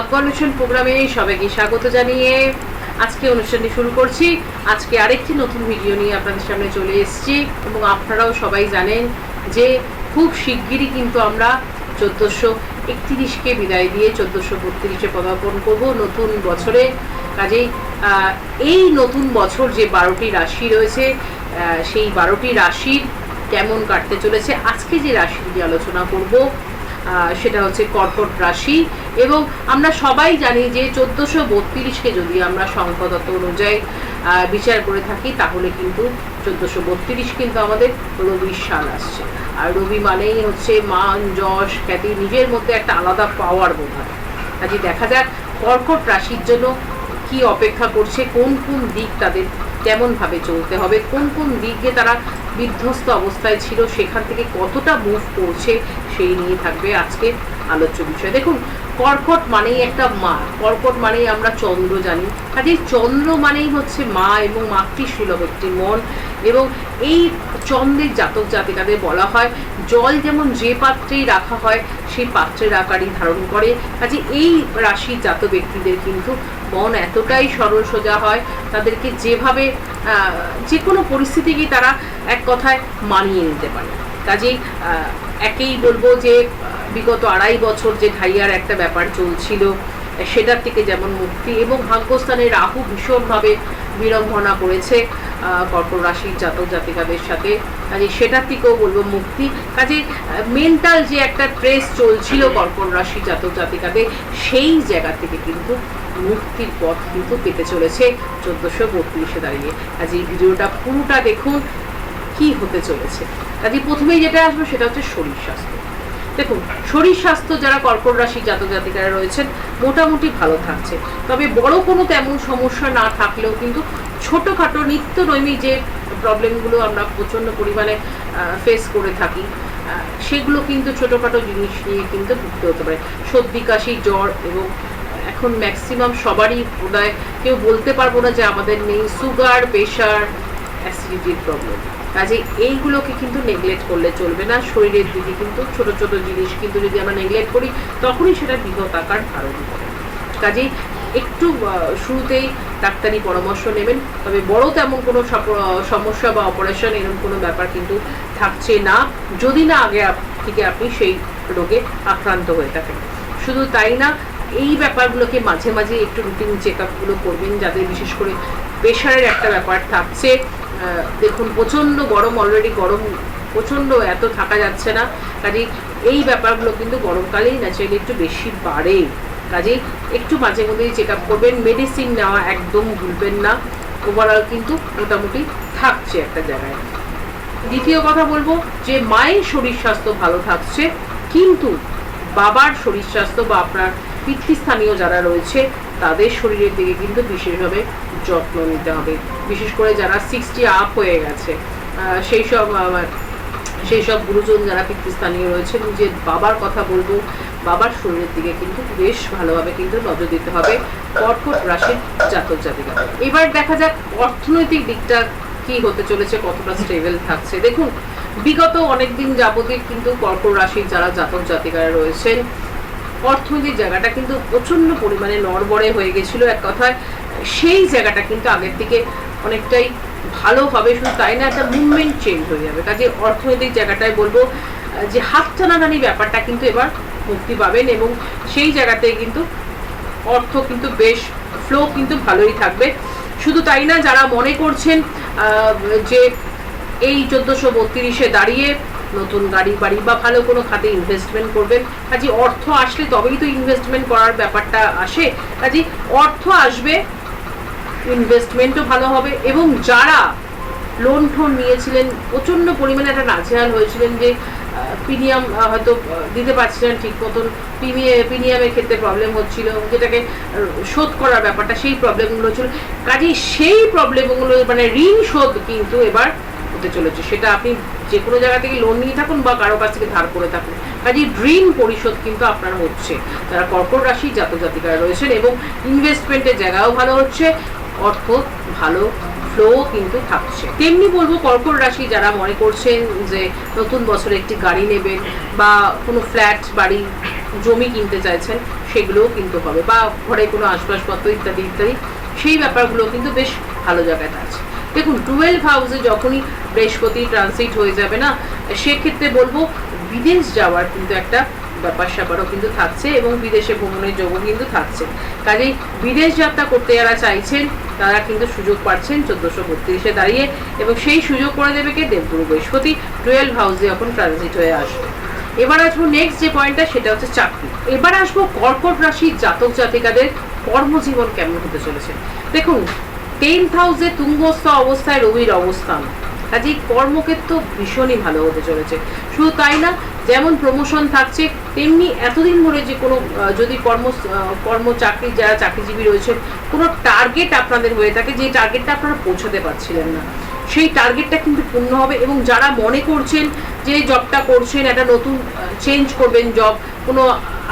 ভাগ্য প্রোগ্রামে সবাইকে স্বাগত জানিয়ে আজকে অনুষ্ঠানটি শুরু করছি। আজকে আরেকটি নতুন ভিডিও নিয়ে আপনাদের সামনে চলে এসেছি এবং আপনারাও সবাই জানেন যে খুব শিগগিরই কিন্তু আমরা চোদ্দোশো একত্রিশকে বিদায় দিয়ে চোদ্দোশো বত্রিশে পদার্পণ করব নতুন বছরে। কাজেই এই নতুন বছর যে বারোটি রাশি রয়েছে সেই বারোটি রাশির কেমন কাটতে চলেছে, আজকে যে রাশি নিয়ে আলোচনা করব সেটা হচ্ছে কর্কট রাশি। এবং আমরা সবাই জানি যে চোদ্দোশো বত্রিশকে যদি আমরা সংখ্যাতত্ত্ব অনুযায়ী বিচার করে থাকি, তাহলে কিন্তু চোদ্দোশো বত্রিশ কিন্তু আমাদের রবির সাল আসছে। আর রবি মানেই হচ্ছে মান, যশ, খ্যাতি, নিজের মধ্যে একটা আলাদা পাওয়ার বোধ হয়। কাজে দেখা যাক কর্কট রাশির জন্য কি অপেক্ষা করছে, কোন কোন দিক তাদের কেমনভাবে চলতে হবে, কোন কোন দিকে তারা বিধ্বস্ত অবস্থায় ছিল, সেখান থেকে কতটা মুভ করছে, সেই নিয়ে থাকবে আজকে আলোচ্য বিষয়। দেখুন কর্কট মানেই একটা মা। কর্কট মানেই আমরা চন্দ্র জানি। কাজে চন্দ্র মানেই হচ্ছে মা এবং মাতৃ মাতৃসুলভ একটি মন এবং এই চন্দ্রের জাতক জাতিকাদের বলা হয়, জল যেমন যে পাত্রেই রাখা হয়, সেই পাত্রের আকারই ধারণ করে। কাজে এই রাশির জাত ব্যক্তিদের কিন্তু মন এতটাই সরল সোজা হয়, তাদেরকে যেভাবে যে কোনো পরিস্থিতিকেই তারা এক কথায় মানিয়ে নিতে পারে। কাজেই একেই বলব যে বিগত আড়াই বছর যে ঢাইয়ার একটা ব্যাপার চলছিল, সেটার থেকে যেমন মুক্তি এবং ভাগ্যস্থানে রাহু ভীষণভাবে বিড়ম্বনা করেছে কর্কট রাশির জাতক জাতিকাদের সাথে। কাজে সেটার থেকেও বলব মুক্তি। কাজে মেন্টাল যে একটা ট্রেস চলছিল কর্কট রাশি জাতক জাতিকাদের, সেই জায়গা থেকে কিন্তু মুক্তির পথ কিন্তু পেতে চলেছে চোদ্দোশো বত্রিশে দাঁড়িয়ে। কাজে এই ভিডিওটা পুরোটা দেখুন, কি হতে চলেছে। কাজে প্রথমেই যেটা আসবে সেটা হচ্ছে শরীর স্বাস্থ্য। দেখুন, শরীর স্বাস্থ্য যারা কর্কট রাশি জাতক জাতিকারা রয়েছেন, মোটামুটি ভালো থাকছে। তবে বড় কোনো তেমন সমস্যা না থাকলেও কিন্তু ছোটোখাটো নিত্য নৈমিক যে প্রবলেমগুলো আমরা প্রচণ্ড পরিমাণে ফেস করে থাকি সেগুলো কিন্তু ছোটোখাটো জিনিস নিয়ে কিন্তু ভুগতে হতে পারে। সর্দি, কাশি, জ্বর এবং এখন ম্যাক্সিমাম সবারই বোধহয় কেউ বলতে পারব না যে আমাদের নেই সুগার প্রেশার অ্যাসিডিটির প্রবলেম কাজে এইগুলোকে কিন্তু নেগলেক্ট করলে চলবে না। শরীরের দিকে কিন্তু ছোট ছোট জিনিস কিন্তু যদি আমরা নেগলেক্ট করি, তখনই সেটা বৃহৎ আকার ধারণ করে। কাজেই একটু শুরুতেই ডাক্তারি পরামর্শ নেবেন, তবে বড় তেমন কোনো সমস্যা বা অপারেশন এরকম কোনো ব্যাপার কিন্তু থাকছে না। যদি না আগে থেকে আপনি সেই রোগে আক্রান্ত হয়ে থাকেন। শুধু তাই না, এই ব্যাপারগুলোকে মাঝে মাঝে একটু রুটিন চেক আপগুলো করবেন, যাদের বিশেষ করে প্রেশারের একটা ব্যাপার থাকছে। দেখুন, প্রচণ্ড গরম অলরেডি গরম প্রচণ্ড এত থাকা যাচ্ছে না। কাজেই এই ব্যাপারগুলো কিন্তু গরমকালেই ন্যাচারালি একটু বেশি বাড়ে। কাজেই একটু মাঝে মধ্যেই চেক আপ করবেন মেডিসিন নেওয়া একদম ভুলবেন না। ওভারঅল কিন্তু মোটামুটি থাকছে একটা জায়গায়। দ্বিতীয় কথা বলব যে, মায়ের শরীর স্বাস্থ্য ভালো থাকছে, কিন্তু বাবার শরীর স্বাস্থ্য বা আপনার পিতৃস্থানীয় যারা রয়েছে, তাদের শরীরের দিকে কিন্তু বিশেষভাবে যত্ন নিতে হবে। বিশেষ করে যারা সিক্সটি আপ হয়ে গেছে সেই সব সেই সব গুরুজন যারা পিতৃস্থানীয় রয়েছে, নিজের বাবার কথা বলব, বাবার শরীরের দিকে কিন্তু বেশ ভালোভাবে কিন্তু নজর দিতে হবে। কর্কট রাশির জাতক জাতিকা এবার দেখা যাক অর্থনৈতিক দিকটা কি হতে চলেছে, কতটা স্টেবল থাকছে। দেখুন, বিগত অনেক দিন যাবতীয় কিন্তু কর্কট রাশির যারা জাতক জাতিকারা রয়েছেন, অর্থনৈতিক জায়গাটা কিন্তু প্রচণ্ড পরিমাণে নড়বড়ে হয়ে গেছিল। এক কথায় সেই জায়গাটা কিন্তু আগের থেকে অনেকটাই ভালো হবে, শুধু তাই না, একটা মুভমেন্ট চেঞ্জ হয়ে যাবে। কাজে অর্থনৈতিক জায়গাটায় বলব যে হাত টানাটানি ব্যাপারটা কিন্তু এবার মুক্তি পাবেন এবং সেই জায়গাতে কিন্তু অর্থ কিন্তু বেশ ফ্লো কিন্তু ভালোই থাকবে। শুধু তাই না, যারা মনে করছেন যে এই চোদ্দোশো বত্রিশে দাঁড়িয়ে নতুন গাড়ি বাড়ি বা ভালো কোনো খাতে ইনভেস্টমেন্ট করবেন, কাজে অর্থ আসলে তবেই তো ইনভেস্টমেন্ট করার ব্যাপারটা আসে। কাজে অর্থ আসবে ইনভেস্টমেন্টও ভালো হবে এবং যারা লোন ঠোন নিয়েছিলেন, প্রচণ্ড পরিমাণে একটা নাজেহাল হয়েছিলেন যে প্রিমিয়াম হয়তো দিতে পারছিলেন ঠিক মতন। প্রিমিয়ে প্রিমিয়ামের ক্ষেত্রে প্রবলেম হচ্ছিল যেটাকে শোধ করার ব্যাপারটা সেই প্রবলেমগুলো ছিল। কাজেই সেই প্রবলেমগুলো মানে ঋণ শোধ কিন্তু এবার হতে চলেছে। সেটা আপনি যে কোনো জায়গা থেকে লোন নিয়ে থাকুন বা কারও কাছ থেকে ধার করে থাকুন। কাজে ঋণ পরিশোধ কিন্তু আপনার হচ্ছে। যারা কর্কট রাশি জাতক জাতিকারা রয়েছেন এবং ইনভেস্টমেন্টের জায়গাও ভালো হচ্ছে। অর্থ ভালো ফ্লো কিন্তু থাকছে। তেমনি বলব কর্কট রাশি যারা মনে করছেন যে নতুন বছরে একটি গাড়ি নেবেন বা কোনো ফ্ল্যাট বাড়ি, জমি কিনতে চাইছেন, সেগুলোও কিন্তু হবে বা ঘরে কোনো আসবাবপত্র ইত্যাদি ইত্যাদি, সেই ব্যাপারগুলো কিন্তু বেশ ভালো জায়গায় আছে। দেখুন টুয়েলভ হাউসে যখনই বৃহস্পতি ট্রানজিট হয়ে যাবে না, সেক্ষেত্রে বলব বিদেশ যাওয়ার কিন্তু একটা ব্যাপার স্যাপারও কিন্তু থাকছে এবং বিদেশে ভ্রমণের যোগও কিন্তু থাকছে। কাজেই বিদেশ যাত্রা করতে যারা চাইছেন, তারা কিন্তু সুযোগ পাচ্ছেন চোদ্দোশো বত্রিশে দাঁড়িয়ে এবং সেই সুযোগ করে দেবে কে? দেবগুরু বৃহস্পতি। টুয়েলভ হাউসে যখন ট্রানজিট হয়ে আসবে। এবার আসব নেক্সট যে পয়েন্টটা, সেটা হচ্ছে চাকরি। এবার আসব কর্কট রাশির জাতক জাতিকাদের কর্মজীবন কেমন হতে চলেছে। দেখুন টেন্থ হাউসে তুঙ্গস্থ অবস্থায় রবির অবস্থান। কাজেই কর্মক্ষেত্র ভীষণই ভালো হতে চলেছে। শুধু তাই না যেমন প্রমোশন থাকছে, তেমনি এতদিন ধরে যে কোনো যদি কর্ম কর্ম চাকরি যারা চাকরিজীবী রয়েছেন কোনো টার্গেট আপনাদের হয়ে থাকে যে টার্গেটটা আপনারা পৌঁছাতে পারছিলেন না। সেই টার্গেটটা কিন্তু পূর্ণ হবে এবং যারা মনে করছেন যে জবটা করছেন, একটা নতুন চেঞ্জ করবেন জব কোনো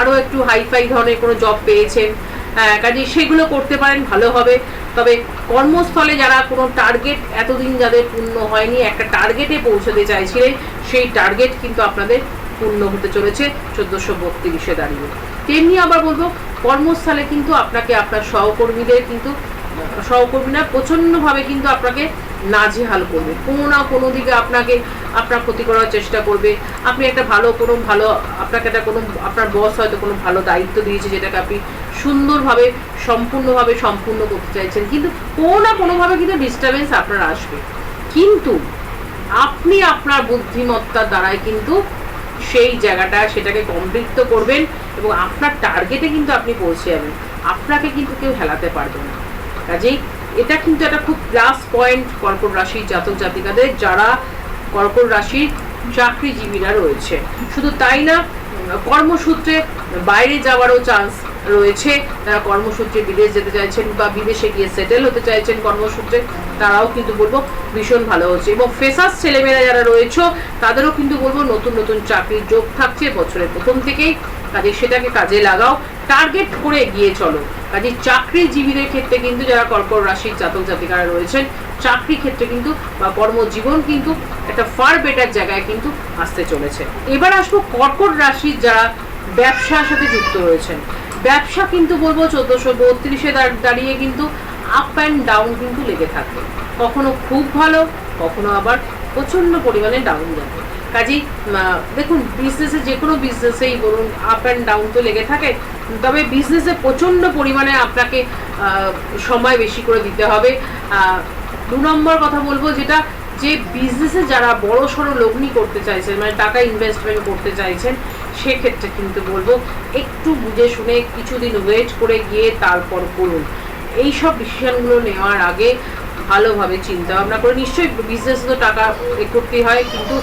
আরও একটু হাইফাই ধরনের কোনো জব পেয়েছেন হ্যাঁ কাজে সেগুলো করতে পারেন, ভালো হবে। তবে কর্মস্থলে যারা কোনো টার্গেট এতদিন যাদের পূর্ণ হয়নি, একটা টার্গেটে পৌঁছতে চাইছিলেন, সেই টার্গেট কিন্তু আপনাদের পূর্ণ হতে চলেছে চোদ্দোশো বত্রিশে দাঁড়িয়ে। তেমনি আবার বলব, কর্মস্থলে কিন্তু আপনাকে আপনার সহকর্মীদের কিন্তু, সহকর্মীরা প্রচণ্ডভাবে কিন্তু আপনাকে নাজেহাল করবে। কোনো না কোনো দিকে আপনাকে, আপনার ক্ষতি করার চেষ্টা করবে। আপনি একটা ভালো কোনো, ভালো, আপনাকে একটা কোনো, আপনার বস হয়তো কোনো ভালো দায়িত্ব দিয়েছে যেটাকে আপনি সুন্দরভাবে, সম্পূর্ণভাবে সম্পূর্ণ করতে চাইছেন। কিন্তু কোনো না কোনোভাবে কিন্তু ডিস্টারবেন্স আপনার আসবে। কিন্তু আপনি আপনার বুদ্ধিমত্তার দ্বারাই কিন্তু সেই জায়গাটা সেটাকে কমপ্লিট করবেন এবং আপনার টার্গেটে কিন্তু আপনি পৌঁছে যাবেন। আপনাকে কিন্তু কেউ হেলাতে পারবে না। কাজেই এটা কিন্তু একটা খুব প্লাস পয়েন্ট কর্কট রাশির জাতক জাতিকাদের যারা কর্কট রাশির চাকরিজীবীরা রয়েছে। শুধু তাই না, কর্মসূত্রে বাইরে যাওয়ারও চান্স রয়েছে। যারা কর্মসূত্রে বিদেশ যেতে চাইছেন বা বিদেশে গিয়ে সেটেল হতে চাইছেন কর্মসূত্রে, তারাও কিন্তু বলব ভীষণ ভালো হচ্ছে। এবং ফেসাস ছেলেমেয়েরা যারা রয়েছে, তাদেরও কিন্তু বলব নতুন নতুন চাকরির যোগ থাকছে। বছরের প্রথম থেকেই কাজে সেটাকে কাজে লাগাও, টার্গেট করে এগিয়ে চলো। কাজে চাকরিজীবীদের ক্ষেত্রে কিন্তু যারা কর্কট রাশির জাতক জাতিকারা রয়েছেন, চাকরি ক্ষেত্রে কিন্তু বা কর্মজীবন কিন্তু একটা ফার বেটার জায়গায় কিন্তু আসতে চলেছে। এবার আসব কর্কট রাশির যারা ব্যবসার সাথে যুক্ত রয়েছেন। ব্যবসা কিন্তু বলব চোদ্দশো বত্রিশে দাঁড়িয়ে কিন্তু আপ অ্যান্ড ডাউন কিন্তু লেগে থাকবে কখনো খুব ভালো, কখনো আবার প্রচণ্ড পরিমাণে ডাউন যাবে। কাজেই দেখুন বিজনেসে যে কোনো বিজনেসেই বলুন আপ অ্যান্ড ডাউন তো লেগে থাকে, তবে বিজনেসে প্রচণ্ড পরিমাণে আপনাকে সময় বেশি করে দিতে হবে। দু নম্বর কথা বলব যেটা, যে বিজনেসে যারা বড় সড়ো লগ্নি করতে চাইছেন মানে টাকা ইনভেস্টমেন্ট করতে চাইছেন সেক্ষেত্রে কিন্তু বলব, একটু বুঝে শুনে কিছুদিন ওয়েট করে গিয়ে তারপর করুন। এই সব ডিসিশনগুলো নেওয়ার আগে ভালোভাবে চিন্তা ভাবনা করে, নিশ্চয়ই বিজনেস তো টাকা এ করতেই হয়, কিন্তু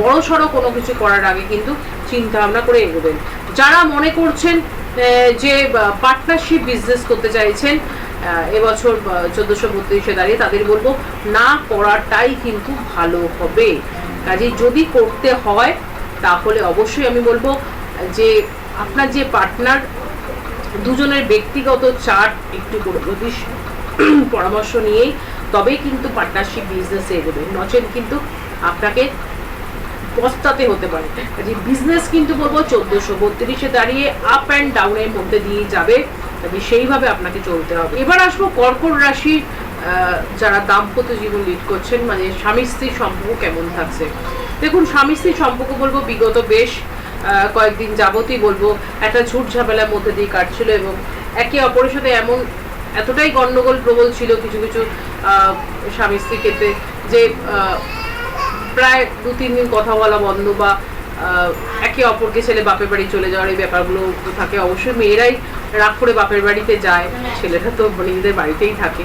বড় সড়ো কোনো কিছু করার আগে কিন্তু চিন্তা ভাবনা করে এগোবেন। যারা মনে করছেন যে পার্টনারশিপ বিজনেস করতে চাইছেন এবছর চোদ্দোশো বত্রিশে দাঁড়িয়ে তাদের বলব, না করাটাই কিন্তু ভালো হবে। কাজে যদি করতে হয় তাহলে অবশ্যই আমি বলব যে আপনার যে পার্টনার দুজনের ব্যক্তিগত চার্ট একটু পরামর্শ নিয়েই, তবেই কিন্তু পার্টনারশিপ বিজনেসে এগোবে। নচেত কিন্তু আপনাকে পস্তাতে হতে পারে। কাজে বিজনেস কিন্তু বলব চোদ্দোশো বত্রিশে দাঁড়িয়ে আপ অ্যান্ড ডাউনের মধ্যে দিয়ে যাবে। কাজে সেইভাবে আপনাকে চলতে হবে। এবার আসব কর্কট রাশি যারা দাম্পত্য জীবন লিড করছেন মানে স্বামী স্ত্রীর সম্পর্ক কেমন থাকছে? দেখুন, স্বামী স্ত্রী সম্পর্ক বলব, বিগত বেশ কয়েকদিন যাবতই বলব, একটা ঝুট ঝামেলার মধ্যে দিয়ে কাটছিল এবং একে অপরের সাথে এমন এতটাই গন্ডগোল প্রবল ছিল কিছু কিছু স্বামী স্ত্রীর ক্ষেত্রে যে প্রায় দু, তিন দিন কথা বলা বন্ধ বা একে অপরকে ছেলে বাপের বাড়ি চলে যাওয়ার এই ব্যাপারগুলো তো থাকে। অবশ্যই মেয়েরাই রাগ করে বাপের বাড়িতে যায়, ছেলেরা তো নিজেদের বাড়িতেই থাকে।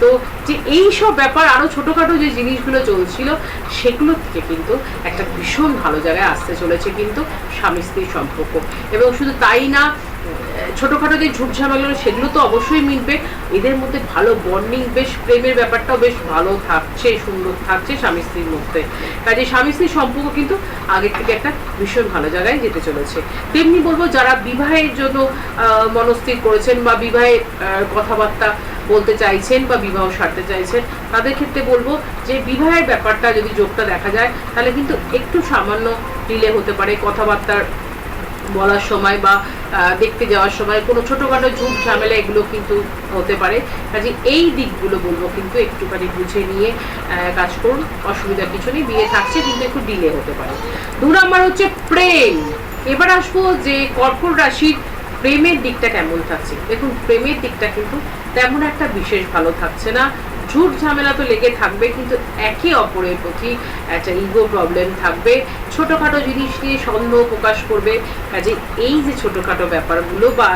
তো যে এই সব ব্যাপার আরও ছোটখাটো যে জিনিসগুলো চলছিল সেগুলো থেকে কিন্তু একটা ভীষণ ভালো জায়গায় আসতে চলেছে কিন্তু স্বামী স্ত্রীর সম্পর্ক। এবং শুধু তাই না ছোটখাটো যে ঝুট সেগুলো তো অবশ্যই মিলবে এদের মধ্যে ভালো বন্ডিং বেশ প্রেমের ব্যাপারটাও বেশ ভালো থাকছে সুন্দর থাকছে স্বামী স্ত্রীর মধ্যে। কাজে স্বামী স্ত্রীর সম্পর্ক কিন্তু আগের থেকে একটা ভীষণ ভালো জায়গায় যেতে চলেছে। তেমনি বলব যারা বিবাহের জন্য মনস্থির করেছেন বা বিবাহে আহ, কথাবার্তা বলতে চাইছেন বা বিবাহ সারতে চাইছেন, তাদের ক্ষেত্রে বলব যে বিবাহের ব্যাপারটা যদি যোগটা দেখা যায়, তাহলে কিন্তু একটু সামান্য ডিলে হতে পারে কথাবার্তার বলার সময় বা দেখতে যাওয়ার সময়, কোনো ছোটোখাটো ঝুট ঝামেলা এগুলো কিন্তু হতে পারে। কাজে এই দিকগুলো বলব কিন্তু একটুখানি বুঝে নিয়ে কাজ করুন অসুবিধা কিছু নেই, বিয়ে থাকছে কিন্তু একটু ডিলে হতে পারে। দু নম্বর হচ্ছে প্রেম। এবার আসব যে কর্কট রাশির প্রেমের দিকটা কেমন থাকছে? দেখুন, প্রেমের দিকটা কিন্তু তেমন একটা বিশেষ ভালো থাকছে না। ঝুট ঝামেলা তো লেগে থাকবে, কিন্তু একে অপরের প্রতি একটা ইগো প্রবলেম থাকবে। ছোটোখাটো জিনিস নিয়ে সন্দেহ প্রকাশ করবে। কাজে এই যে ছোটোখাটো ব্যাপারগুলো বা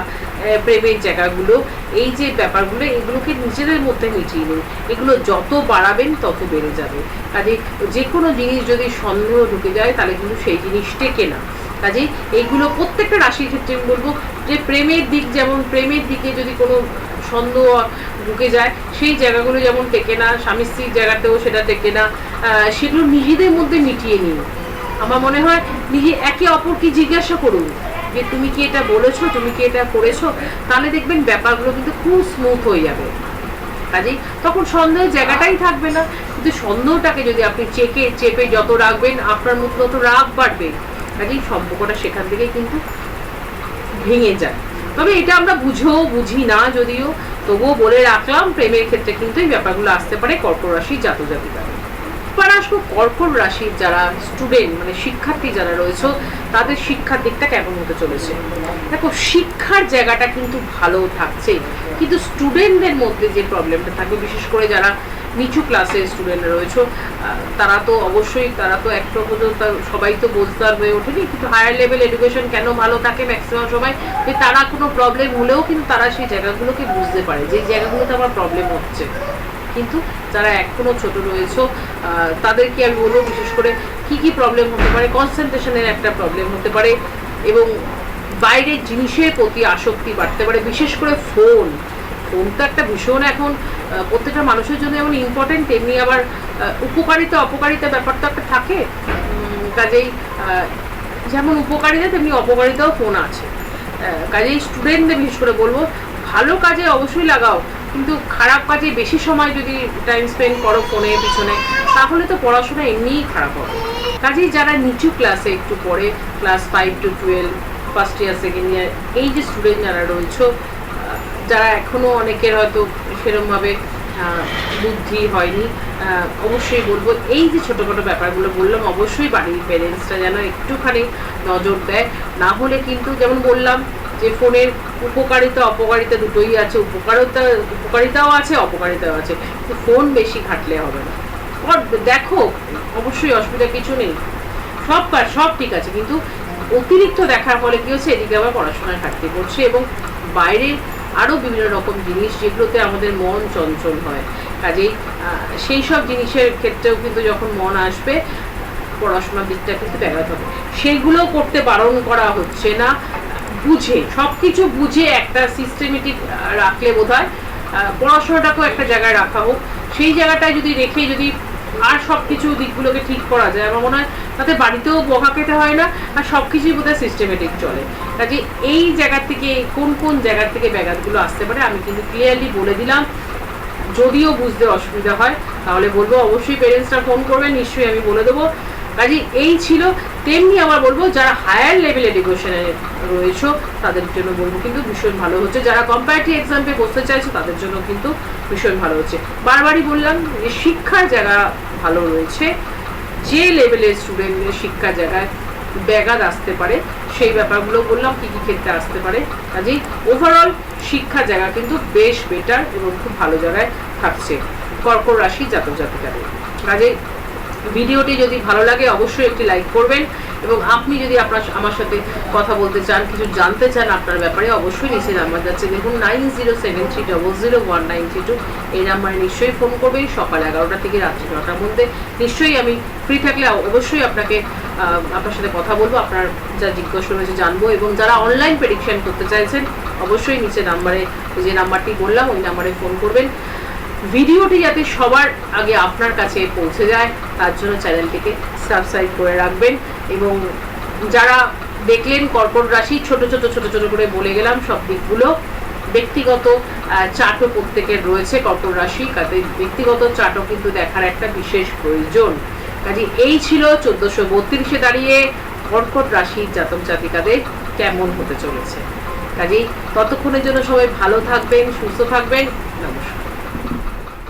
প্রেমের জায়গাগুলো, এই যে ব্যাপারগুলো, এগুলোকে নিজেদের মধ্যে মিটিয়ে নিন। এগুলো যত বাড়াবেন, তত বেড়ে যাবে। কাজে যে কোনো জিনিস যদি সন্দেহ ঢুকে যায়, তাহলে কিন্তু সেই জিনিস টেকে না। কাজেই এইগুলো প্রত্যেকটা রাশির ক্ষেত্রে আমি বলব যে প্রেমের দিক যেমন, প্রেমের দিকে যদি কোনো সন্দেহ ঢুকে যায়, সেই জায়গাগুলো যেমন টেকে না, স্বামী স্ত্রীর জায়গাতেও সেটা টেকে না সেগুলো নিজেদের মধ্যে মিটিয়ে নিন। আমার মনে হয় নিজে একে অপরকে জিজ্ঞাসা করুন যে তুমি কি এটা বলেছ, তুমি কি এটা করেছ, তাহলে দেখবেন ব্যাপারগুলো কিন্তু খুব স্মুথ হয়ে যাবে। কাজেই তখন সন্দেহের জায়গাটাই থাকবে না। কিন্তু সন্দেহটাকে যদি আপনি চেকে, চেপে যত রাখবেন, আপনার মধ্যে তত রাগ বাড়বে। কাজেই সম্পর্কটা সেখান থেকে কিন্তু ভেঙে যায়। তবে এটা আমরা বুঝেও বুঝি না যদিও, তবুও বলে রাখলাম, প্রেমের ক্ষেত্রে কিন্তু এই ব্যাপারগুলো আসতে পারে কর্করাশি জাতজাতিকারে এবার আসব কর্কট রাশির যারা স্টুডেন্ট মানে শিক্ষার্থী যারা রয়েছে, তাদের শিক্ষার দিকটা কেমন হতে চলেছে? দেখো, শিক্ষার জায়গাটা কিন্তু ভালো থাকছে, কিন্তু স্টুডেন্টদের মধ্যে যে প্রবলেমটা থাকবে, বিশেষ করে যারা নিচু ক্লাসের স্টুডেন্টরা রয়েছে তারা তো অবশ্যই, তারা তো একটা পর্যন্ত সবাই তো বোঝদার হয়ে ওঠেনি, কিন্তু হায়ার লেভেল এডুকেশন কেন ভালো থাকে ম্যাক্সিমাম সময় যে তারা কোনো প্রবলেম হলেও কিন্তু তারা সেই জায়গাগুলোকে বুঝতে পারে, যে জায়গাগুলোতে আমার প্রবলেম হচ্ছে। কিন্তু যারা এখনও ছোট রয়েছে তাদেরকে আমি বলব বিশেষ করে কি কি প্রবলেম হতে পারে কনসেন্ট্রেশনের একটা প্রবলেম হতে পারে এবং বাইরের জিনিসের প্রতি আসক্তি বাড়তে পারে, বিশেষ করে ফোন ফোন তো একটা ভীষণ এখন প্রত্যেকটা মানুষের জন্য যেমন ইম্পর্টেন্ট তেমনি আবার উপকারিতা, অপকারিতা ব্যাপারটা একটা থাকে। কাজেই যেমন উপকারিতা, তেমনি অপকারিতাও ফোন আছে। কাজেই স্টুডেন্টদের বিশেষ করে বলব, ভালো কাজে অবশ্যই লাগাও। কিন্তু খারাপ কাজে বেশি সময় যদি টাইম স্পেন্ড করো ফোনের পিছনে, তাহলে তো পড়াশোনা এমনিই খারাপ হবে। কাজেই যারা নিচু ক্লাসে একটু পড়ে class five to twelve first year second year এই যে স্টুডেন্ট যারা রয়েছে যারা এখনও অনেকের হয়তো সেরমভাবে বুদ্ধি হয়নি অবশ্যই বলব, এই যে ছোটোখাটো ব্যাপারগুলো বললাম, অবশ্যই বাড়ির প্যারেন্টসরা যেন একটুখানি নজর দেয়। না হলে কিন্তু যেমন বললাম যে ফোনের উপকারিতা, অপকারিতা দুটোই আছে, উপকারিতা, উপকারিতাও আছে, অপকারিতাও আছে। কিন্তু ফোন বেশি ঘাটলে হবে না। দেখো, অবশ্যই অসুবিধা কিছু নেই। সব কাজ, সব ঠিক আছে, কিন্তু অতিরিক্ত দেখার ফলে কি হচ্ছে? এদিকে আবার পড়াশোনার ঘাটতি পড়ছে এবং বাইরের আরও বিভিন্ন রকম জিনিস যেগুলোতে আমাদের মন চঞ্চল হয়। কাজেই সেই সব জিনিসের ক্ষেত্রেও কিন্তু যখন মন আসবে, পড়াশোনার দিকটা কিন্তু ব্যাঘাত হবে। সেইগুলো করতে বারণ করা হচ্ছে না। বুঝে সব কিছু বুঝে একটা সিস্টেমেটিক রাখলে বোধ হয় পড়াশোনাটাকেও একটা জায়গায় রাখা হোক। সেই জায়গাটায় যদি রেখে যদি আর সব কিছু দিকগুলোকে ঠিক করা যায়, আমার মনে হয় তাতে বাড়িতেও বকা খেতে হয় না, আর সব কিছুই বোধহয় সিস্টেমেটিক চলে। কাজে এই জায়গা থেকে, কোন কোন জায়গা থেকে ব্যাঘাতগুলো আসতে পারে, আমি কিন্তু ক্লিয়ারলি বলে দিলাম। যদিও বুঝতে অসুবিধা হয়, তাহলে বলব অবশ্যই পেরেন্টসরা ফোন করবেন, নিশ্চয়ই আমি বলে দেবো। কাজে এই ছিল, তেমনি আবার বলব যারা হায়ার লেভেল এডুকেশনে রয়েছে, তাদের জন্য বলব কিন্তু ভীষণ ভালো হচ্ছে। যারা কম্পারেটিভ এক্সামে বসতে চাইছে, তাদের জন্য কিন্তু ভীষণ ভালো হচ্ছে। বারবারই বললাম যে শিক্ষার জায়গা ভালো রয়েছে। যে লেভেলের স্টুডেন্টের শিক্ষার জায়গায় ব্যাঘাত আসতে পারে, সেই ব্যাপারগুলো বললাম, কী কী ক্ষেত্রে আসতে পারে। কাজেই ওভারঅল শিক্ষা জায়গা কিন্তু বেশ বেটার এবং খুব ভালো জায়গায় থাকছে। কর্কট রাশি জাতক জাতিকাদের। কাজেই ভিডিওটি যদি ভালো লাগে, অবশ্যই একটি লাইক করবেন। এবং আপনি যদি আপনার আমার সাথে কথা বলতে চান, কিছু জানতে চান আপনার ব্যাপারে, অবশ্যই নিচে নাম্বার যাচ্ছে। দেখুন, nine zero seven three double zero one nine three two. এই নাম্বারে নিশ্চয়ই ফোন করবেন। সকাল এগারোটা থেকে রাত্রি নটার মধ্যে নিশ্চয়ই আমি ফ্রি থাকলে অবশ্যই আপনাকে আপনার সাথে কথা বলব, আপনার যা জিজ্ঞাসা রয়েছে জানব। এবং যারা অনলাইন প্রেডিকশন করতে চাইছেন, অবশ্যই নিচে নাম্বারে যে নাম্বারটি বললাম, ওই নাম্বারে ফোন করবেন। ভিডিওটি যাতে সবার আগে আপনার কাছে পৌঁছে যায় তার জন্য চ্যানেলটিকে সাবস্ক্রাইব করে রাখবেন এবং যারা দেখলেন কর্কট রাশি ছোট ছোট ছোট ছোট করে বলে গেলাম সব দিকগুলো ব্যক্তিগত আহ, চার্টও প্রত্যেকের রয়েছে কর্কট রাশি কাজে ব্যক্তিগত চার্টও কিন্তু দেখার একটা বিশেষ প্রয়োজন। কাজে এই ছিল চোদ্দোশো বত্রিশে দাঁড়িয়ে কর্কট রাশি জাতক জাতিকাদের কেমন হতে চলেছে। কাজেই ততক্ষণের জন্য সবাই ভালো থাকবেন সুস্থ থাকবেন।